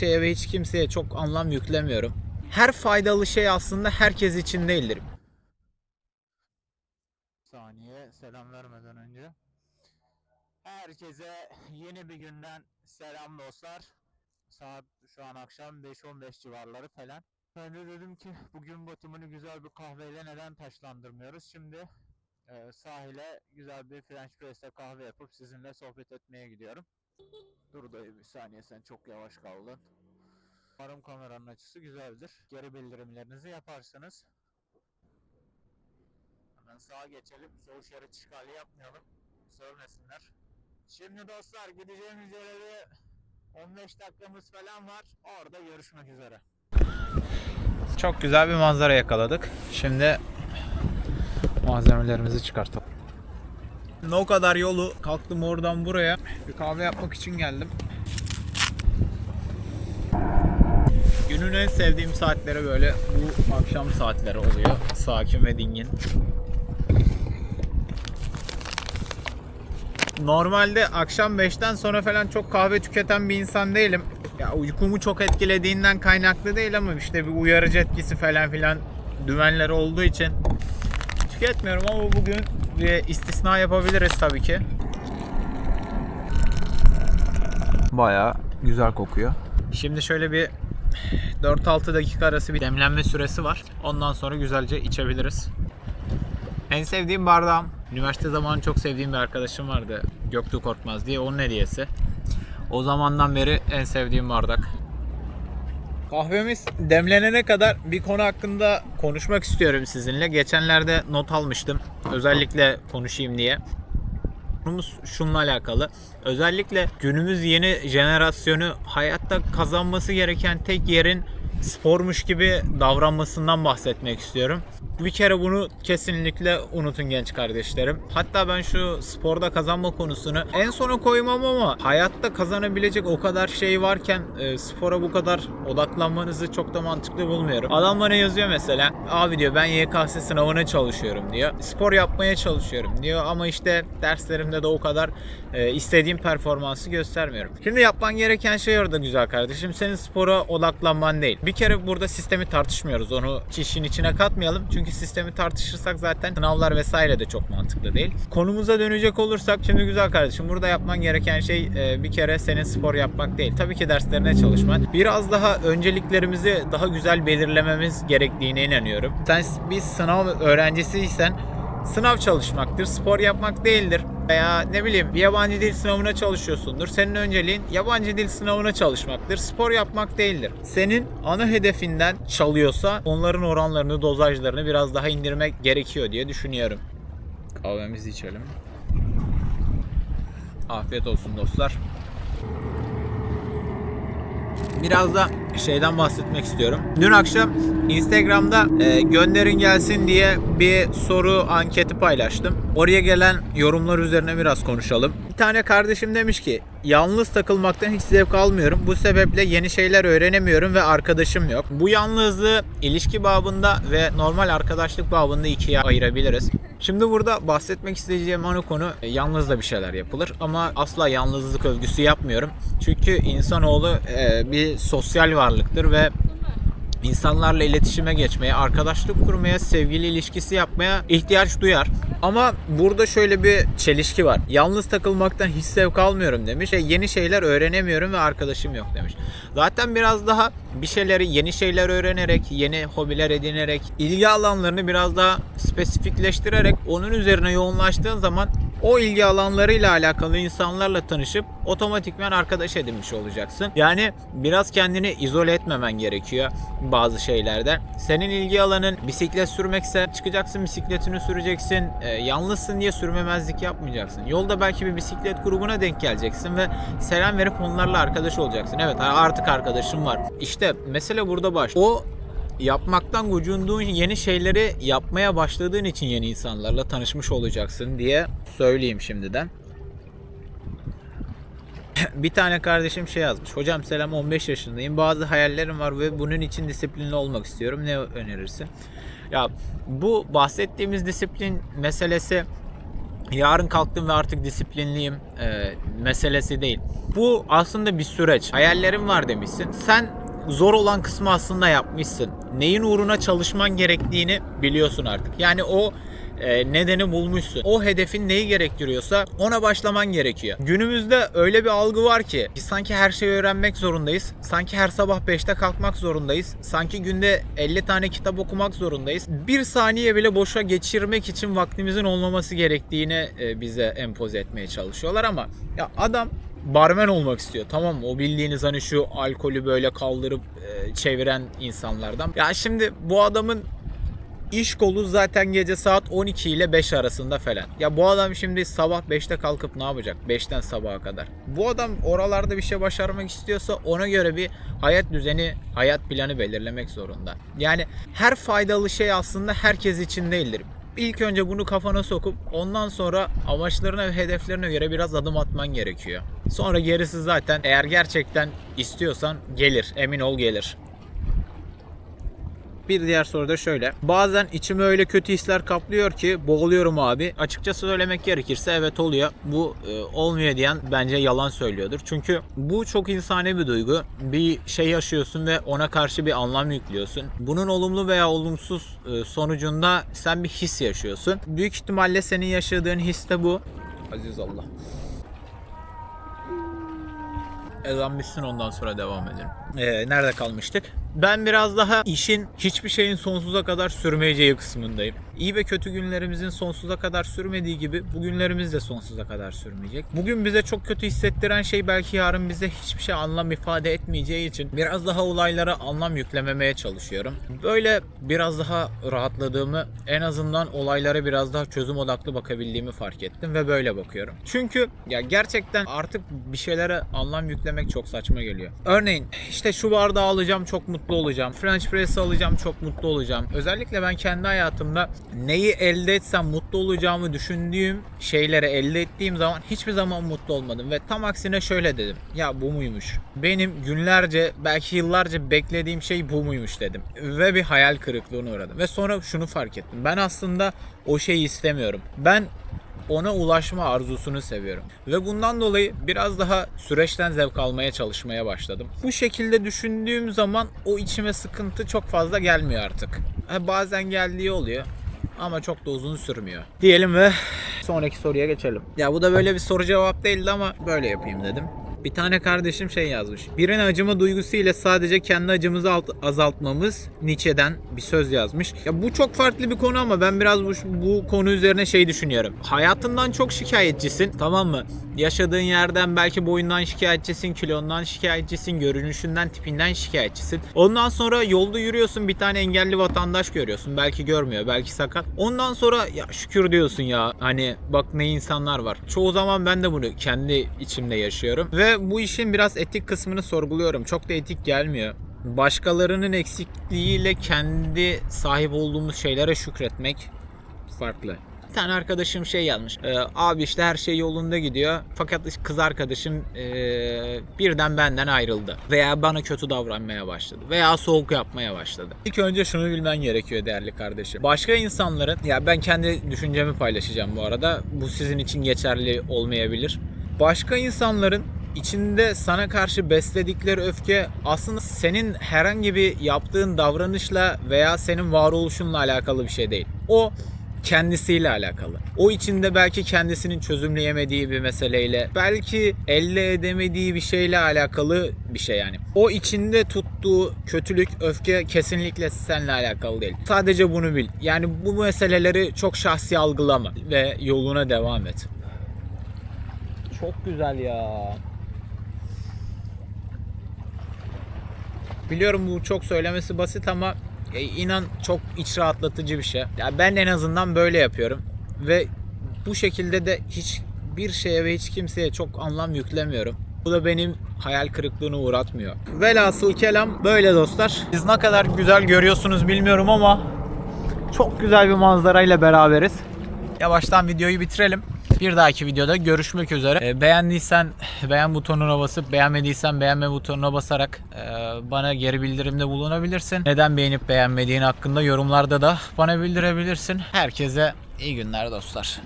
şeye ve hiç kimseye çok anlam yüklemiyorum. Her faydalı şey aslında herkes için değildir. saniye selam vermeden önce. Herkese yeni bir günden selam dostlar. Saat şu an akşam 5-15 civarları falan. Ben de dedim ki bugün batımını güzel bir kahveyle neden taşlandırmıyoruz. Şimdi e, sahile güzel bir French press'te kahve yapıp sizinle sohbet etmeye gidiyorum. Dur dayı bir saniye sen çok yavaş kaldın. Umarım kameranın açısı güzeldir. Geri bildirimlerinizi yaparsınız. Hemen sağa geçelim. Sol şerit çıkarlı yapmayalım. Sövmesinler. Şimdi dostlar gideceğimiz yere bir 15 dakikamız falan var. Orada görüşmek üzere. Çok güzel bir manzara yakaladık. Şimdi malzemelerimizi çıkartalım. O kadar yolu kalktım oradan buraya. Bir kahve yapmak için geldim. Günün en sevdiğim saatleri böyle bu akşam saatleri oluyor. Sakin ve dingin. Normalde akşam 5'ten sonra falan çok kahve tüketen bir insan değilim. Ya uykumu çok etkilediğinden kaynaklı değil ama işte bir uyarıcı etkisi falan filan dümenleri olduğu için tüketmiyorum ama bugün bir istisna yapabiliriz tabii ki. Baya güzel kokuyor. Şimdi şöyle bir 4-6 dakika arası bir demlenme süresi var. Ondan sonra güzelce içebiliriz. En sevdiğim bardağım. Üniversite zamanı çok sevdiğim bir arkadaşım vardı. Göktuğ Korkmaz diye. Onun hediyesi. O zamandan beri en sevdiğim bardak. Kahvemiz demlenene kadar bir konu hakkında konuşmak istiyorum sizinle. Geçenlerde not almıştım. Özellikle konuşayım diye. Konumuz şununla alakalı. Özellikle günümüz yeni jenerasyonu hayatta kazanması gereken tek yerin spormuş gibi davranmasından bahsetmek istiyorum. Bir kere bunu kesinlikle unutun genç kardeşlerim. Hatta ben şu sporda kazanma konusunu en sona koymam ama hayatta kazanabilecek o kadar şey varken e, spora bu kadar odaklanmanızı çok da mantıklı bulmuyorum. Adam bana yazıyor mesela. Abi diyor ben YKS sınavına çalışıyorum diyor. Spor yapmaya çalışıyorum diyor ama işte derslerimde de o kadar e, istediğim performansı göstermiyorum. Şimdi yapman gereken şey orada güzel kardeşim. Senin spora odaklanman değil. Bir kere burada sistemi tartışmıyoruz. Onu işin içine katmayalım. Çünkü sistemi tartışırsak zaten sınavlar vesaire de çok mantıklı değil. Konumuza dönecek olursak şimdi güzel kardeşim burada yapman gereken şey e, bir kere senin spor yapmak değil. Tabii ki derslerine çalışman. Biraz daha önceliklerimizi daha güzel belirlememiz gerektiğine inanıyorum. Sen bir sınav öğrencisiysen sınav çalışmaktır, spor yapmak değildir. Veya ne bileyim bir yabancı dil sınavına çalışıyorsundur. Senin önceliğin yabancı dil sınavına çalışmaktır. Spor yapmak değildir. Senin ana hedefinden çalıyorsa onların oranlarını, dozajlarını biraz daha indirmek gerekiyor diye düşünüyorum. Kahvemizi içelim. Afiyet olsun dostlar. Biraz da şeyden bahsetmek istiyorum. Dün akşam Instagram'da e, gönderin gelsin diye bir soru anketi paylaştım. Oraya gelen yorumlar üzerine biraz konuşalım. Bir tane kardeşim demiş ki yalnız takılmaktan hiç zevk almıyorum. Bu sebeple yeni şeyler öğrenemiyorum ve arkadaşım yok. Bu yalnızlığı ilişki babında ve normal arkadaşlık babında ikiye ayırabiliriz. Şimdi burada bahsetmek isteyeceğim ana konu e, yalnız da bir şeyler yapılır ama asla yalnızlık övgüsü yapmıyorum. Çünkü insanoğlu e, bir sosyal varlıktır ve insanlarla iletişime geçmeye, arkadaşlık kurmaya, sevgili ilişkisi yapmaya ihtiyaç duyar. Ama burada şöyle bir çelişki var. Yalnız takılmaktan hiç zevk almıyorum demiş. E, yeni şeyler öğrenemiyorum ve arkadaşım yok demiş. Zaten biraz daha bir şeyleri yeni şeyler öğrenerek, yeni hobiler edinerek, ilgi alanlarını biraz daha spesifikleştirerek onun üzerine yoğunlaştığın zaman o ilgi alanlarıyla alakalı insanlarla tanışıp otomatikman arkadaş edinmiş olacaksın. Yani biraz kendini izole etmemen gerekiyor bazı şeylerden. Senin ilgi alanın bisiklet sürmekse çıkacaksın bisikletini süreceksin. Ee, yalnızsın diye sürmemezlik yapmayacaksın. Yolda belki bir bisiklet grubuna denk geleceksin ve selam verip onlarla arkadaş olacaksın. Evet artık arkadaşım var. İşte mesele burada baş. O yapmaktan gocunduğun yeni şeyleri yapmaya başladığın için yeni insanlarla tanışmış olacaksın diye söyleyeyim şimdiden. Bir tane kardeşim şey yazmış. Hocam selam 15 yaşındayım. Bazı hayallerim var ve bunun için disiplinli olmak istiyorum. Ne önerirsin? Ya bu bahsettiğimiz disiplin meselesi yarın kalktım ve artık disiplinliyim e, meselesi değil. Bu aslında bir süreç. Hayallerim var demişsin. Sen zor olan kısmı aslında yapmışsın. Neyin uğruna çalışman gerektiğini biliyorsun artık. Yani o e, nedeni bulmuşsun. O hedefin neyi gerektiriyorsa ona başlaman gerekiyor. Günümüzde öyle bir algı var ki sanki her şeyi öğrenmek zorundayız. Sanki her sabah 5'te kalkmak zorundayız. Sanki günde 50 tane kitap okumak zorundayız. Bir saniye bile boşa geçirmek için vaktimizin olmaması gerektiğini e, bize empoze etmeye çalışıyorlar ama ya adam barmen olmak istiyor tamam mı? O bildiğiniz hani şu alkolü böyle kaldırıp e, çeviren insanlardan. Ya şimdi bu adamın İş kolu zaten gece saat 12 ile 5 arasında falan. Ya bu adam şimdi sabah 5'te kalkıp ne yapacak? 5'ten sabaha kadar. Bu adam oralarda bir şey başarmak istiyorsa ona göre bir hayat düzeni, hayat planı belirlemek zorunda. Yani her faydalı şey aslında herkes için değildir. İlk önce bunu kafana sokup ondan sonra amaçlarına ve hedeflerine göre biraz adım atman gerekiyor. Sonra gerisi zaten eğer gerçekten istiyorsan gelir. Emin ol gelir. Bir diğer soru da şöyle. Bazen içimi öyle kötü hisler kaplıyor ki boğuluyorum abi. Açıkçası söylemek gerekirse evet oluyor. Bu e, olmuyor diyen bence yalan söylüyordur. Çünkü bu çok insani bir duygu. Bir şey yaşıyorsun ve ona karşı bir anlam yüklüyorsun. Bunun olumlu veya olumsuz e, sonucunda sen bir his yaşıyorsun. Büyük ihtimalle senin yaşadığın his de bu. Aziz Allah. Ezan ondan sonra devam edelim. Ee, nerede kalmıştık? Ben biraz daha işin hiçbir şeyin sonsuza kadar sürmeyeceği kısmındayım. İyi ve kötü günlerimizin sonsuza kadar sürmediği gibi bugünlerimiz de sonsuza kadar sürmeyecek. Bugün bize çok kötü hissettiren şey belki yarın bize hiçbir şey anlam ifade etmeyeceği için biraz daha olaylara anlam yüklememeye çalışıyorum. Böyle biraz daha rahatladığımı, en azından olaylara biraz daha çözüm odaklı bakabildiğimi fark ettim ve böyle bakıyorum. Çünkü ya gerçekten artık bir şeylere anlam yüklemek çok saçma geliyor. Örneğin işte şu bardağı alacağım çok mutlu olacağım. French press alacağım çok mutlu olacağım. Özellikle ben kendi hayatımda neyi elde etsem mutlu olacağımı düşündüğüm şeyleri elde ettiğim zaman hiçbir zaman mutlu olmadım. Ve tam aksine şöyle dedim. Ya bu muymuş? Benim günlerce belki yıllarca beklediğim şey bu muymuş dedim. Ve bir hayal kırıklığına uğradım. Ve sonra şunu fark ettim. Ben aslında o şeyi istemiyorum. Ben ona ulaşma arzusunu seviyorum. Ve bundan dolayı biraz daha süreçten zevk almaya çalışmaya başladım. Bu şekilde düşündüğüm zaman o içime sıkıntı çok fazla gelmiyor artık. Bazen geldiği oluyor ama çok da uzun sürmüyor. Diyelim ve sonraki soruya geçelim. Ya bu da böyle bir soru cevap değildi ama böyle yapayım dedim. Bir tane kardeşim şey yazmış. Birine acıma duygusu ile sadece kendi acımızı alt- azaltmamız Nietzsche'den bir söz yazmış. Ya bu çok farklı bir konu ama ben biraz bu, bu konu üzerine şey düşünüyorum. Hayatından çok şikayetçisin tamam mı? Yaşadığın yerden belki boyundan şikayetçisin, kilondan şikayetçisin, görünüşünden, tipinden şikayetçisin. Ondan sonra yolda yürüyorsun bir tane engelli vatandaş görüyorsun. Belki görmüyor, belki sakat. Ondan sonra ya şükür diyorsun ya hani bak ne insanlar var. Çoğu zaman ben de bunu kendi içimde yaşıyorum. Ve bu işin biraz etik kısmını sorguluyorum. Çok da etik gelmiyor. Başkalarının eksikliğiyle kendi sahip olduğumuz şeylere şükretmek farklı. Bir tane arkadaşım şey yazmış. "Ee, abi işte her şey yolunda gidiyor. Fakat kız arkadaşım ee, birden benden ayrıldı. Veya bana kötü davranmaya başladı. Veya soğuk yapmaya başladı. İlk önce şunu bilmen gerekiyor değerli kardeşim. Başka insanların, ya ben kendi düşüncemi paylaşacağım bu arada. Bu sizin için geçerli olmayabilir. Başka insanların içinde sana karşı besledikleri öfke aslında senin herhangi bir yaptığın davranışla veya senin varoluşunla alakalı bir şey değil. O kendisiyle alakalı. O içinde belki kendisinin çözümleyemediği bir meseleyle, belki elde edemediği bir şeyle alakalı bir şey yani. O içinde tuttuğu kötülük, öfke kesinlikle seninle alakalı değil. Sadece bunu bil. Yani bu meseleleri çok şahsi algılama ve yoluna devam et. Çok güzel ya. Biliyorum bu çok söylemesi basit ama e, inan çok iç rahatlatıcı bir şey. Ya ben en azından böyle yapıyorum ve bu şekilde de hiç bir şeye ve hiç kimseye çok anlam yüklemiyorum. Bu da benim hayal kırıklığına uğratmıyor. Velhasıl kelam böyle dostlar. Siz ne kadar güzel görüyorsunuz bilmiyorum ama çok güzel bir manzarayla beraberiz. Yavaştan videoyu bitirelim. Bir dahaki videoda görüşmek üzere. E, beğendiysen beğen butonuna basıp beğenmediysen beğenme butonuna basarak e, bana geri bildirimde bulunabilirsin. Neden beğenip beğenmediğin hakkında yorumlarda da bana bildirebilirsin. Herkese iyi günler dostlar.